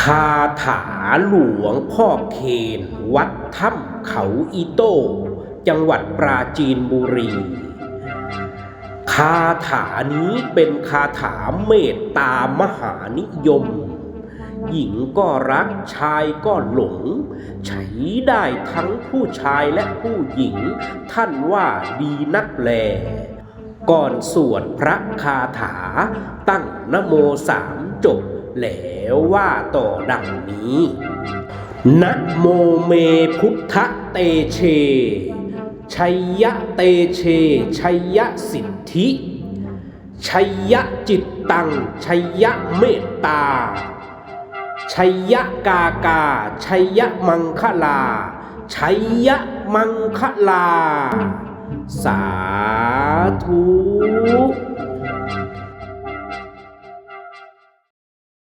คาถาหลวงพ่อเคน วัดถ้ำเขาอีโต้ จังหวัดปราจีนบุรี คาถานี้เป็นคาถาเมตตามหานิยม หญิงก็รักชายก็หลง ใช้ได้ทั้งผู้ชายและผู้หญิง ท่านว่าดีนักแล ก่อนสวดพระคาถา ตั้งนโมสามจบแล้วว่าต่อดังนี้นะโมเมพุทธเตเช ชัยยะเตเช ชัยยะสิทธิ ชัยยะจิตตัง ชัยยะเมตตา ชัยยะกากา ชัยยะมังคลา ชัยยะมังคลา สาธุ